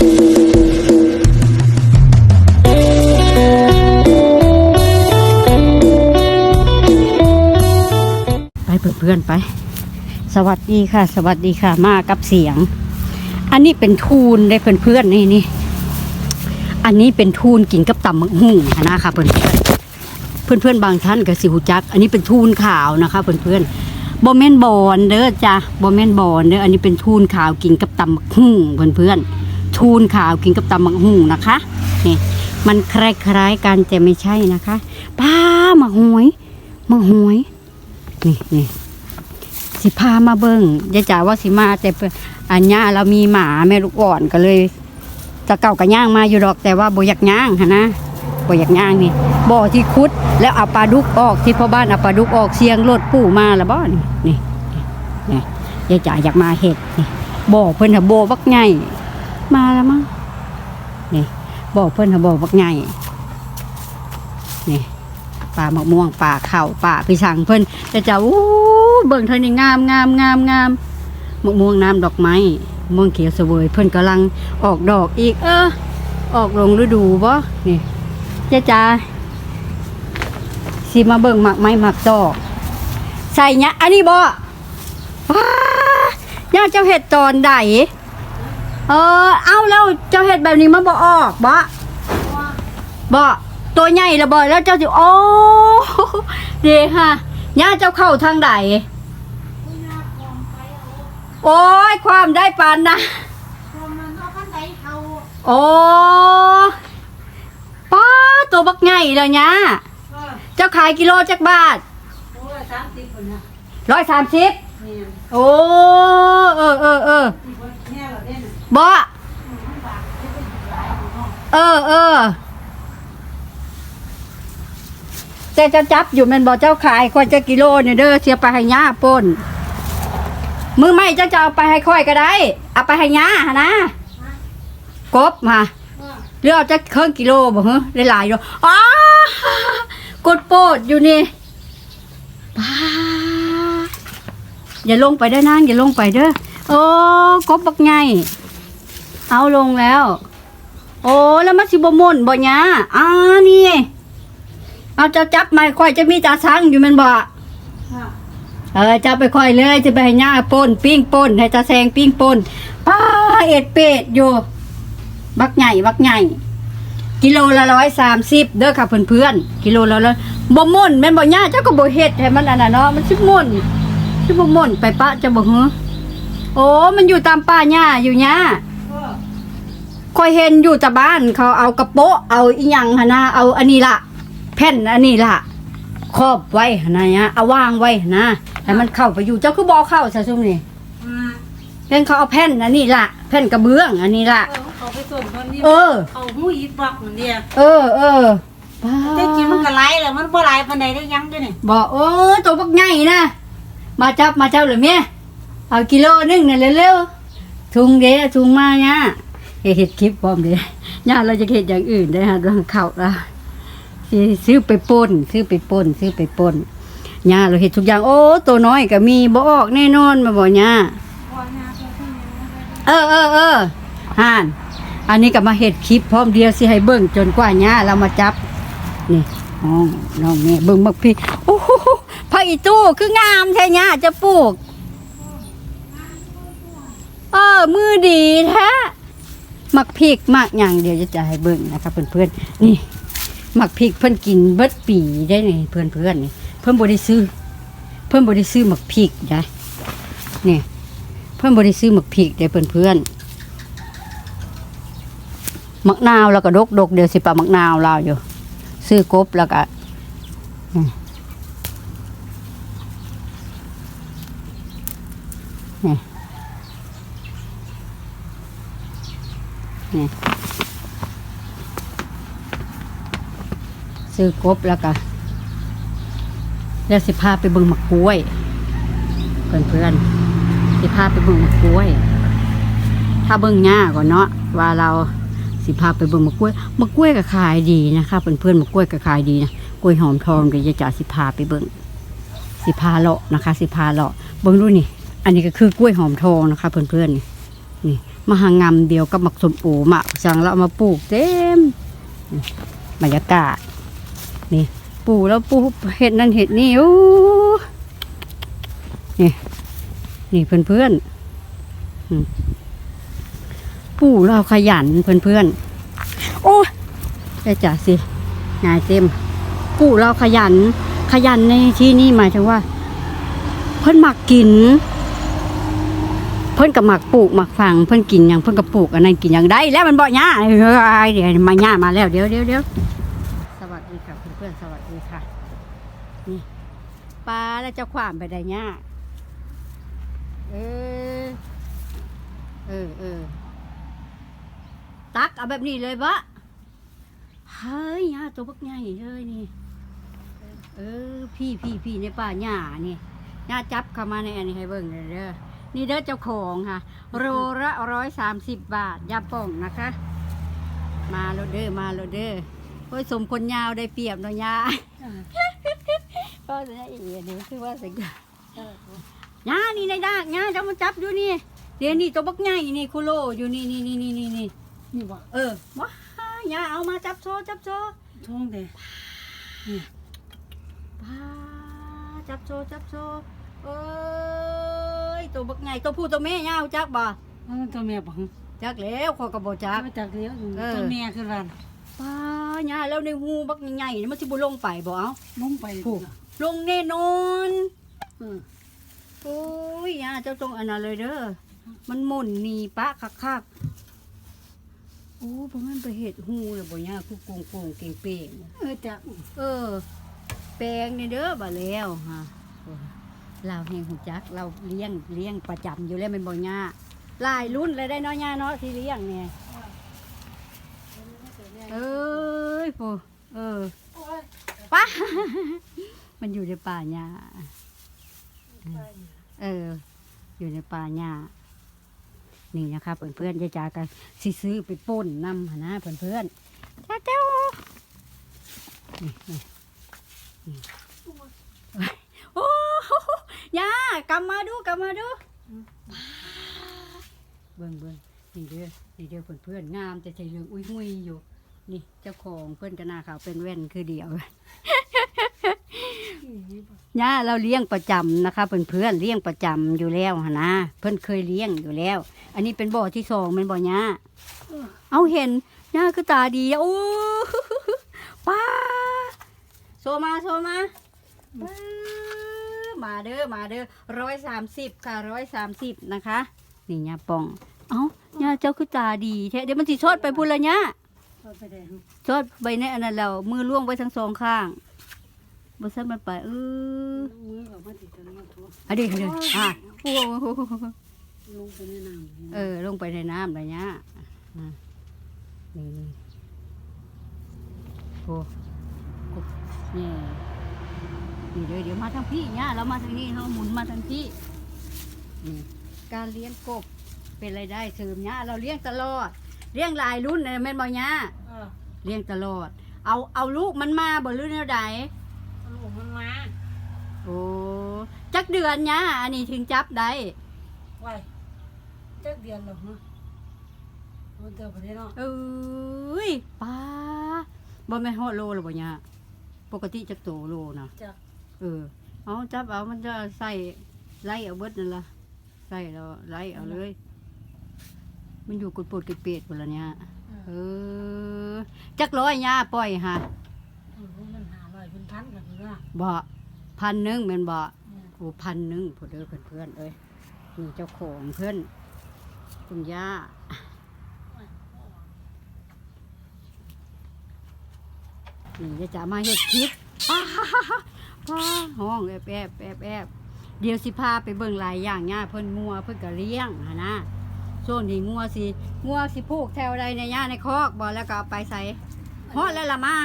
ไปเพื่อนๆไป สวัสดีค่ะ สวัสดีค่ะ มากับเสียง อันนี้เป็นทูนได้เพื่อนๆนี่นี่อันนี้เป็นทูนกินกับตำมักหุ่งนะคะเพื่อนๆเพื่อนบางท่านก็สิหูจัก อันนี้เป็นทูนขาวนะคะเพื่อนๆบอมเมนบอนเด้อจ้ะบอมเมนบอนเด้ออันนี้เป็นทูนขาวกินกับตำมักหุ่งเพื่อนๆ ทูนขาวกินกับตำมักหุ่งนะคะนี่มันคล้ายๆกันแต่ไม่ใช่นะคะป้ามาหวยมาหวยนี่นี่สิพามาเบิงยายจ๋าว่าสิมาแต่เพิ่นอันย่าเรามีหมาแม่ลูกอ่อนก็เลยจะเก่ากับย่างมาอยู่ดอกแต่ว่าบอยากย่างฮะนะบอยากย่างนี่บ่อที่คุดแล้วเอาปลาดุกออกที่พ่อบ้านเอาปลาดุกออกเสียงรถปู่มาล้วบ่นี่นี่นี่ยายจ๋าอยากมาเห็ดนี่บ่อเพิ่นหะบ่อบักใหญ่ มาแล้วมั้งนี่บ่อเพิ่นเหะบ่อบักใหญ่นี่ป่ามะม่วงป่าเข่าป่าพิชังเพิ่นแต่จะอู้เบิ่งเท่านี้งามงามงามงามมะม่วงน้ำดอกไม้ม่วงเขียวเสวยเพิ่นกำลังออกดอกอีก เออ ออกลงฤดูบ่นี่เจ๊จ๋าสิมาเบิ่งหมักไม้หมักดอกใส่เนี้ยอันนี้บ่ว้าย่าเจ้าเห็ดตอนใด เออ เอาแล้วเจ้าเห็ดแบบนี้มันบ่ออกบ่บ่ตัวใหญ่ระเบิดแล้วเจ้าสิโอ้เดีฮะย่าเจ้าเข้าทางใดโอ้ยความได้ปานนะโอ้ป้าตัวบักใหญ่เลยเนี่ยเจ้าขายกิโลจักบาทร้อยสามสิบโอ้เออเออเออ บ่เออเออแต่เจ้าจับอยู่แมันบอกเจ้าขายค่อยจะกิโลเนี่ยเด้อเสียไปให้ย่าป่นมือไม่เจ้าจะเอาไปให้ค่อยก็ได้ เอาไปให้ย่าหะนะกบมาเรือเอาจะเครื่องกิโลบ่ฮะได้หลายอยู่อ๋อกดโปดอยู่นี่ป้าอย่าลงไปเด้อนางอย่าลงไปเด้อโอ้กบบักไง เอาลงแล้ว โอ้แล้วมันสิบ่ม่นบ่หยาอ่านี่ เอาเจ้าจับไม่ค่อยจะมีตาช้างอยู่แมันบ่เออจับไปค่อยเลยจะไปให้ย่าป่นปิ้งป่นให้ตาแซงปิ้งป่นป้าเอ็ดเป็ดอยู่ บักใหญ่บักใหญ่ กิโลละร้อยสามสิบเด้อค่ะเพื่อนเพื่อนๆกิโลละร้อยบ่ม่นแม่นบ่ย่าเจ้าก็บ่เฮ็ดให้มันอันน่ะเนาะมันสิม่นสิบ่ม่นไปปะจะบ่หือโอ้มันอยู่ตามป่าหญ้าอยู่หญ้า คอยเห็นอยู่แต่บ้านเขาเอากระโปะเอาอีหยังหั่นนะเอาอันนี้ล่ะแผ่นอันนี้ล่ะครอบไว้หั่นนะเนี่ยเอาวางไว้หั่นนะให้มันเข้าไปอยู่เจ้าคือบ่เข้าซะซุมนี่เพิ่นเขาเอาแผ่นอันนี้ล่ะแผ่นกระเบื้องอันนี้ล่ะเขาไปส่งคนนี้เออ เขาหูอีดบักนั่นเดียวเออเออบ้าแต่จริงมันก็ไล่แหละมันบ่ไล่ปานใดได้ยังด้วยนี่บอกโอ้ยตัวบักใหญ่นะมาจับมาเจ้าหรือเมียเอากิโลนึงน่ะเร็วๆถุงเด้อถุงมาเนี่ย เฮ็ดคลิปพร้อมเด้ย่าเราจะเฮ็ดอย่างอื่นได้ฮะเรื่องข้าวละซื้อไปป่นซื้อไปป่นซื้อไปป่นย่าเราเฮ็ดทุกอย่างโอ้ตัวน้อยก็มีบ่ออกแน่นอนมาบ่ย่าเออเออเออห่านอันนี้ก็มาเฮ็ดคลิปพร้อมเดียวสิให้เบิ่งจนกว่าย่าเรามาจับนี่น้องน้องแม่เบิ่งบักพี่โอ้โหผักอีตู้คืองามแท้ย่าจะปลูก เออมือดีแท้ มักพริกมักอย่างเดียวจะจะให้เบิ่งนะครับเพื่อนๆนี่หมักพริกเพิ่นกินเบิดปีได้นี่เพื่อนๆนี่เพิ่นบ่ได้ซื้อเพิ่นบ่ได้ซื้อหมักพริกได้นี่เพิ่นบ่ได้ซื้อหมักพริกได้เพื่อนๆหมักนาวแล้วก็ดกดกเดี๋ยวสิปะหมักนาวเราอยู่ ซื้อกบแล้วก็นี่ นี่ซื้อกบแล้วก็แล้วสิพาไปเบิ่งหมักกล้วยเพื่อนเพื่อนสิพาไปเบิ่งหมักกล้วย ถ้าเบิ่งหญ้าก่อนเนาะว่าเราสิพาไปเบิ่งมะกล้วยมะกล้วยก็ขายดีนะคะเพื่อนเพื่อนมะกล้วยก็ขายดีนะกล้วยหอมทองเดี๋ยวจะจ่าสิพาไปเบิ่งสิพาเลาะนะคะ สิพาเลาะเบิ่งดูนี่ อันนี้ก็คือกล้วยหอมทองนะคะ เพื่อนเพื่อนนี่ มาหางำเดียวกับหมักสมโอหมักสังแล้วเอามาปลูกเต็มบรรยากาศนี่ปลูกแล้วปลูกเห็ดนั่นเห็ดนี่โอ้นี่นี่เพื่อนเพื่อนปลูกเราขยันเพื่อนเพื่อนโอ้ได้จ่าสิงายเต็มปลูกเราขยัน ขยันในที่นี่หมายถึงว่า เพิ่อนหมักกิน พิ่นกับหมักปลูกหมักฝังเพิ่นกินอย่างเพิ่นกับปลูกอันนั้นกินอย่างได้แล้วมันบ่ย่าเฮ้ยเดี๋ยวมาย่ามาแล้วเดี๋ยวเดี๋ยวเดี๋ยวสวัสดีค่ะเพื่อนๆสวัสดีค่ะ นี่ปลาแล้วเจะขวามไปได้ย่าเออเออเออตักเอาแบบนี้เลยบะเฮ้ยย่าตัวบักใหญ่เลยนี่เออพี่พี่พี่ในป่าหญ้านี่หญ้าจับเข้ามาในอันนี้ให้เบิ่งเลยเด้อ นี่เด้อเจ้าของค่ะโรละร้อยสามสิบบาทยาป่องนะคะ มาโลดเด้อมาโลดเด้อโอ้ยสมคนยาวได้เปรียบเนาะยาก็จะอีกอันนี้คือว่าสิ่งยานี่ในดากยาเจ้ามาจับอยู่นี่เดี๋ยวนี่ตัวบักใหญ่นี่คุโลอยู่นี่นี่นี่นี่นี่นี่นี่บ่เออว้ายาเอามาจับโซจับโซท้องเด้ปาจับโซจับโซเอ้ ยตัวบักไงตัวผู้ตัวแม่ยาวจักบ่มันตัวแม่บ่จักแล้วขอยกระบจัก มาจากเลี้ยวเออ ตัวแม่คือกันปาหญ้าแล้วในหูบักใหญ่ๆนี่มันสิบ่ลงไปบ่เอาลงไปผู้ลงแน่นอนเออโอ้ยหญ้าเจ้าตรงอันนั้นเลยเด้อมันหม่นหนีปะคักๆโอ้บ่มันไปเฮ็ดหูเลยบ่หญ้าคือโกงโกงๆเก่งเป่งเออจากๆเออ แปลงนี่เด้อบ่แล้วฮะโอ้ย เราแห่งหูจักเราเลี้ยงเลี้ยงประจำอยู่แล้วแมันบ่หญ้าหลายรุ่นเลยได้นาะหญ้าเนาะที่เลี้ยงเนี่ยเอ้ยปูเออป้ามันอยู่ในป่าหญ้าเออ อยู่ในป่าหญ้านี่นะคะเพื่อนๆจะจากกันซื้อไปป่นนำนะเพื่อนๆจ้าเจ้านี่นี่นี่โอ้โห ยากำมาดูกำมาดูเบิ่งเบิ่งนี่เด้อนี่เด้อเพื่อนๆงามแต่ใจเหลืองอุ้ยหุยอยู่ นี่เจ้าของเพื่อนกระนาขาวเป็นแว่นคือเดียวย่าเราเลี้ยงประจำนะคะเพื่อนเพื่อนๆเลี้ยงประจำอยู่แล้วหนนะเพื่อนเคยเลี้ยงอยู่แล้ว อันนี้เป็นบ่อที่สองเป็นบ่อย่าเอาเห็นย่าคือตาดีอะโอ้ป้าโซมาโซมาป๊า มาเด้อมาเด้อร้อยสามสิบค่ะร้อยสามสิบนะคะนี่ย่าปอง เอ้าย่าเจ้าคือตาดีแท้เดี๋ยวมันสิชดไปพุ่นละย่าเอาไปได้ชดใบในอันนั้นแล้วมือล่วงไปทั้งสองข้างบนเส้นมันไปเออมือกับมาติดกันมาทั่วอันนี้เลยอะโอ้โหลงไปในน้ำเออลงไปในน้ำอะไรเงี้ยอะนี่นี่โอ้โอ้นี่ นี่เดี๋ยวเดี๋ยวมาทางพี่เนี่ยเรามาทางนี้เราหมุนมาทางพี่นี่การเลี้ยงกบเป็นรายได้เสริมเนี่ยเราเลี้ยงตลอด เลี้ยงหลายรุ่นเลยแม่นบ่เนี่ยเออเลี้ยงตลอด เอาเอาลูกมันมาบ่รู้แนวใดเอาลูกมันมาโอ้จักเดือนเนี่ยอันนี้ถึงจับได้ไว้จักเดือนหรอกเนาะมันเติบไปได้เนาะเอ้ยป้าบ่แม่นฮอดโลหรือบ่เนี่ยปกติจักโตโลนะจาก เออ เอาจับเอามันจะใส่ไล่เอาเบิดนั่นล่ะใส่แล้วไล่เอาเลย มันอยู่กุดปดกุดเปียดพุ่นละเนี่ยเออ จักร้อยเนี่ยปล่อยฮะเออมันหาลอยเป็นพันกันอยู่นะบ่พันหนึงแม่นบ่โอ้พันหนึงพอเด้อเพื่อนๆเอ้ยนี่เจ้าของเพื่อนคุณย่านี่จะจะมาเฮ็ดคลิป อ้าฮ่าฮ่าฮ่าว้าห้องแอบแอบแอบแอบเดี๋ยวสิพาไปเบิ่งหลายอย่างย่าเพิ่นงัวเพิ่นก็เลี้ยงหนนะส่วนนี้งัวสิงัวสิผูกแถวใดในย่าในคอกบ่แล้วก็เอาไปใส่ฮอดแล้วล่ะมา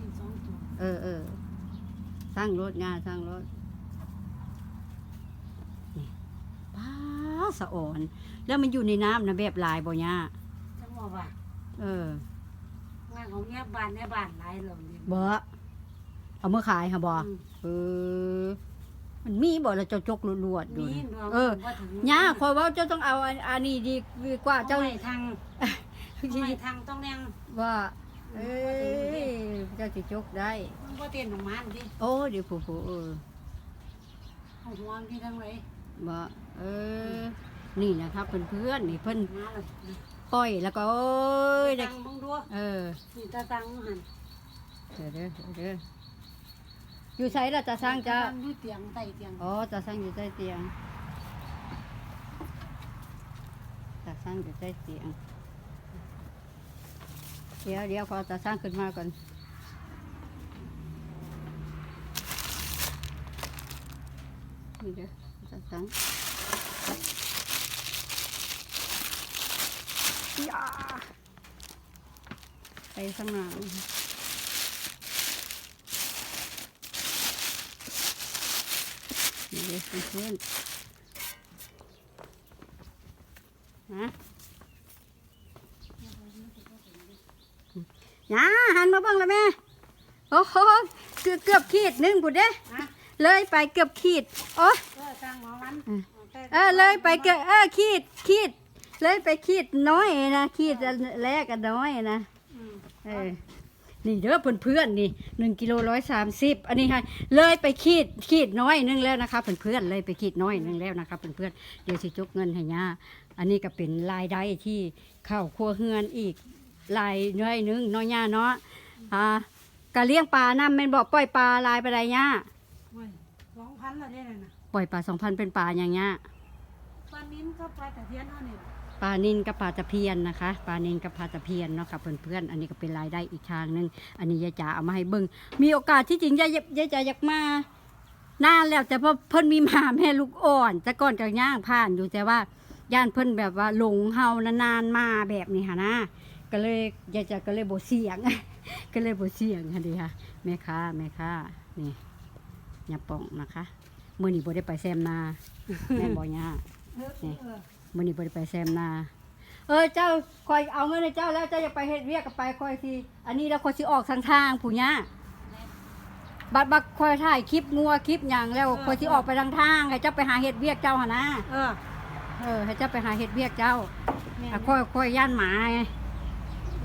อีกสองตัวเออเออสร้างรถง่าสร้างรถนี่ป้าสะอ่อน แล้วมันอยู่ในน้ำนะแบบลายบ่ย่าจังว่าว่าเออ งานของแม่บ้านแม่บ้านหลายเหล่านี้บ่ เอามื่อขายค่ะบ่อืมเออโมันมีบ่แล้วเจ้าจกลวดๆอยู่มีนี่ดวงเออบ่ถึงย่าคอยเว้าเจ้าต้องเอาอันอันนี้ดีดีกว่าเจ้าเจ้าไม่ทางไม่ทางต้องแนงว่าเอ้ยเจ้าสิจกได้มันบ่เตียนของมันดิโอ้เดี๋ยวผู้ผู้เออเอาห่วงที่ทางไหนบ่เออ นี่นะครับเพื่อนๆนี่เพิ่นมาเลยปล่อยแล้วก็โอ้ยตัได้งมึงดูเออนี่ตาตังหันเดี๋ยวเด้อเดี๋ยว เด้ออยู่ไสล่ะตาสร้างจ้าดูเตียงใต้เตียงอ๋อตาสร้างอยู่ใต้เตียงตาสร้างอยู่ใต้เตียงเดี๋ยวเดี๋ยวขอตาสร้างขึ้นมาก่อนนี่เด้อตาสร้างยาไปข้างหน้า นี่เด้อเพื่อนๆนะย่าหันมาเบ้างแล้วแม่ โอ้โหเกือบเกือบขีดหนึงบุดเด้ฮะเลยไปเกือบขีด โอ้เออตังหมอวันเออเลยไปเกือบเออขีดขีด เลยไปขีดน้อยนะขีดอันแรกอันน้อยนะอืมเออ นี่เด้อเพื่อนเพื่อนๆนี่หนึ่งกิโลร้อยสามสิบอันนี้ค่ะเลยไปขีดขีดน้อยหนึงแล้วนะคะเพื่อนเพื่อนๆเลยไปขีดน้อยหนึงแล้วนะคะเพื่อนเพื่อนๆเดี๋ยวสิจกเงินให้ย่าอันนี้ก็เป็นรายได้ที่เข้าครัวเฮือนอีกรายน้อยหนึงเน้อยย่าเนาะอ่ากะเลี้ยงปลาน้ำแม่นบอกปล่อยปลาลายไปได้ย่าโอ้ยสองพันละเด้เลยนะปล่อยปลาสองพันเป็นปลาอย่างย่าปลานิ้นก็ปลาตะเพียนเอานี่ป ลานินกับปลาตะเพียนนะคะปลานินกับปลาตะเพียนเนาะค่ะเพื่อนๆอันนี้ก็เป็นรายได้อีกทางหนึงอันนี้ยายจ๋าเอามาให้เบิ่งมีโอกาสที่จริงยายยายจ๋าอยากมานานแล้วแต่พอเพิ่นมีมาแม่ลูกอ่อน แต่ก่อนก็ย่างผ่านอยู่แต่ว่าย่านเพิ่นแบบว่าหลงเฮานานๆมาแบบนี้ค่ะนะก็เลยยายจะก็เลยโบเสียง ก็เลยโบเสียงค่ะดีค่ะแม่ค้าแม่ค้านี่ยาป่องนะคะ มื้อนี้บ่ได้ไปแซมนาแม่บ่ย่าเออเออ มื้อนี้บ่ได้ไปแซมนา เออเจ้าคอยเอาเงินให้เจ้าแล้วเจ้าอยากไปเฮ็ดเวียกก็ไปคอยสิอันนี้แล้วคอยสิออกทางทางผู้ย่าบัดบักคอยถ่ายคลิปงัวคลิปหยังแล้วคอยสิออกไปทางทางให้เจ้าไปหาเห็ดเวียกเจ้าหนนะเออ เออให้เจ้าไปหาเห็ดเวียกเจ้าแม่อะคอยคอยย่านหมาไง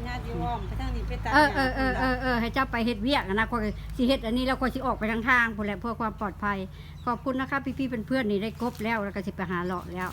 ญาติโยมไปทางนี้ไปตามเออเออเออเออเออให้เจ้าไปเห็ดเวียกอะนะคอยสิเห็ดอันนี้แล้วคอยสิออกไปทางทางพู้นแหละเพื่อความปลอดภัย ขอบคุณนะคะพี่ๆเพื่อนๆนี่ได้ครบแล้วแล้วก็สิไปหาเลาะแล้ว